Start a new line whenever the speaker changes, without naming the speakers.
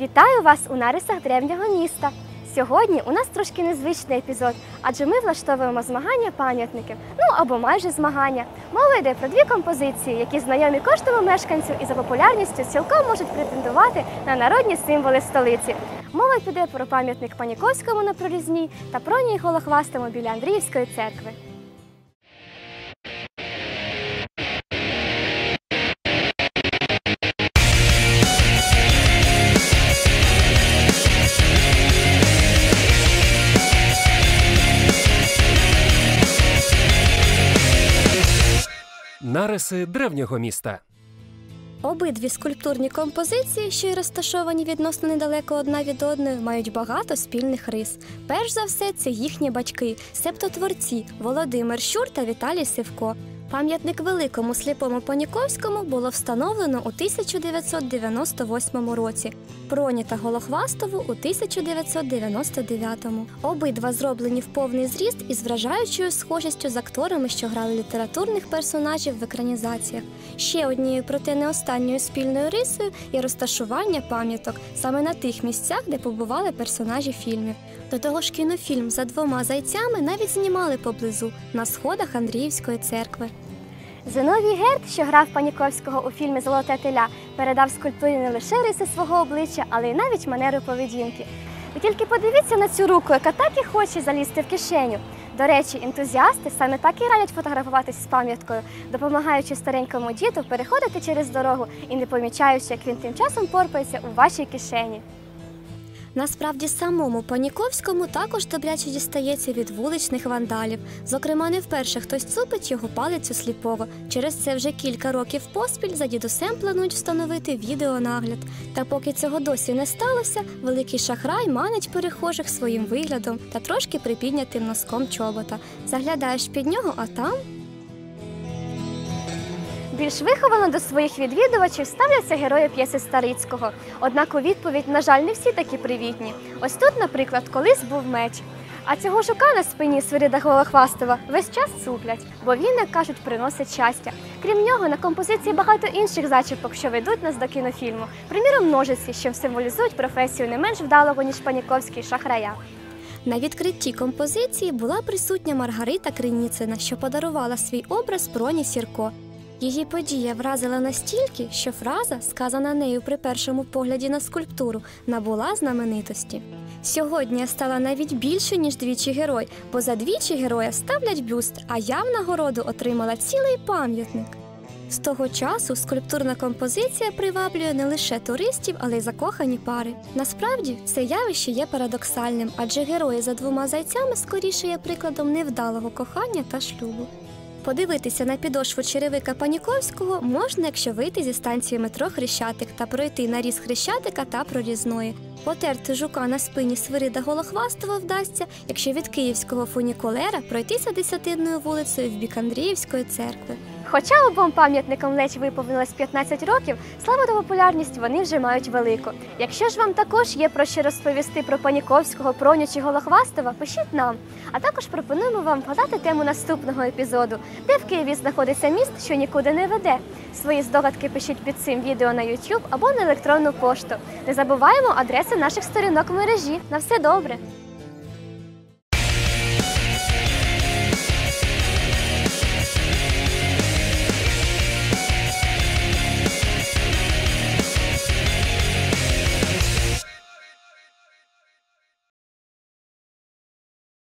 Вітаю вас у нарисах древнього міста. Сьогодні у нас трошки незвичний епізод, адже ми влаштовуємо змагання пам'ятників, ну або майже змагання. Мова йде про дві композиції, які знайомі кожному мешканцю і за популярністю цілком можуть претендувати на народні символи столиці. Мова піде про пам'ятник Паніковському на прорізній та про ній голохвастому біля Андріївської церкви.
Нариси древнього міста.
Обидві скульптурні композиції, що й розташовані відносно недалеко одна від одної, мають багато спільних рис. Перш за все, це їхні батьки, септотворці Володимир Щур та Віталій Сивко. Пам'ятник великому сліпому Паніковському було встановлено у 1998 році, Проні та Голохвастову у 1999. Обидва зроблені в повний зріст із вражаючою схожістю з акторами, що грали літературних персонажів в екранізаціях. Ще однією, проте не останньою спільною рисою є розташування пам'яток саме на тих місцях, де побували персонажі фільмів. До того ж, кінофільм за двома зайцями навіть знімали поблизу на сходах Андріївської церкви.
Зиновій Герд, що грав Паніковського у фільмі Золоте теля, передав скульптурі не лише риси свого обличчя, але й навіть манеру поведінки. Ви тільки подивіться на цю руку, яка так і хоче залізти в кишеню. До речі, ентузіасти саме так і радять фотографуватись з пам'яткою, допомагаючи старенькому діду переходити через дорогу і не помічаючи, як він тим часом порпається у вашій кишені.
Насправді самому Паніковському також добряче дістається від вуличних вандалів. Зокрема, не вперше хтось цупить його палицю сліпого. Через це вже кілька років поспіль за дідусем планують встановити відеонагляд. Та поки цього досі не сталося, великий шахрай манить перехожих своїм виглядом та трошки припіднятим носком чобота. Заглядаєш під нього, а там
Більш виховано до своїх відвідувачів ставляться герої п'єси Старицького. Однак у відповідь, на жаль, не всі такі привітні. Ось тут, наприклад, колись був меч. А цього жука на спині Свирида Голохвастова весь час цуплять, бо він, як кажуть, приносить щастя. Крім нього, на композиції багато інших зачіпок, що ведуть нас до кінофільму. Приміром, ножиці, що символізують професію не менш вдалого, ніж Паніковський шахрая.
На відкритті композиції була присутня Маргарита Криніцина, що подарувала свій образ Проні Сірко. Її подія вразила настільки, що фраза, сказана нею при першому погляді на скульптуру, набула знаменитості. Сьогодні я стала навіть більше, ніж двічі герой, бо за двічі героя ставлять бюст, а я в нагороду отримала цілий пам'ятник. З того часу скульптурна композиція приваблює не лише туристів, але й закохані пари. Насправді це явище є парадоксальним, адже герої за двома зайцями скоріше є прикладом невдалого кохання та шлюбу. Подивитися на підошву черевика Паніковського можна, якщо вийти зі станції метро Хрещатик та пройти наріз Хрещатика та прорізної. Потерти жука на спині Свирида Голохвастого вдасться, якщо від київського фунікулера пройтися десятинною вулицею в бік Андріївської церкви.
Хоча обом пам'ятникам ледь виповнилось 15 років, славу та популярність вони вже мають велику. Якщо ж вам також є про що розповісти про Паніковського, Проню чи Голохвастова, пишіть нам. А також пропонуємо вам вгадати тему наступного епізоду, де в Києві знаходиться міст, що нікуди не веде. Свої здогадки пишіть під цим відео на YouTube або на електронну пошту. Не забуваємо адреси наших сторінок в мережі. На все добре!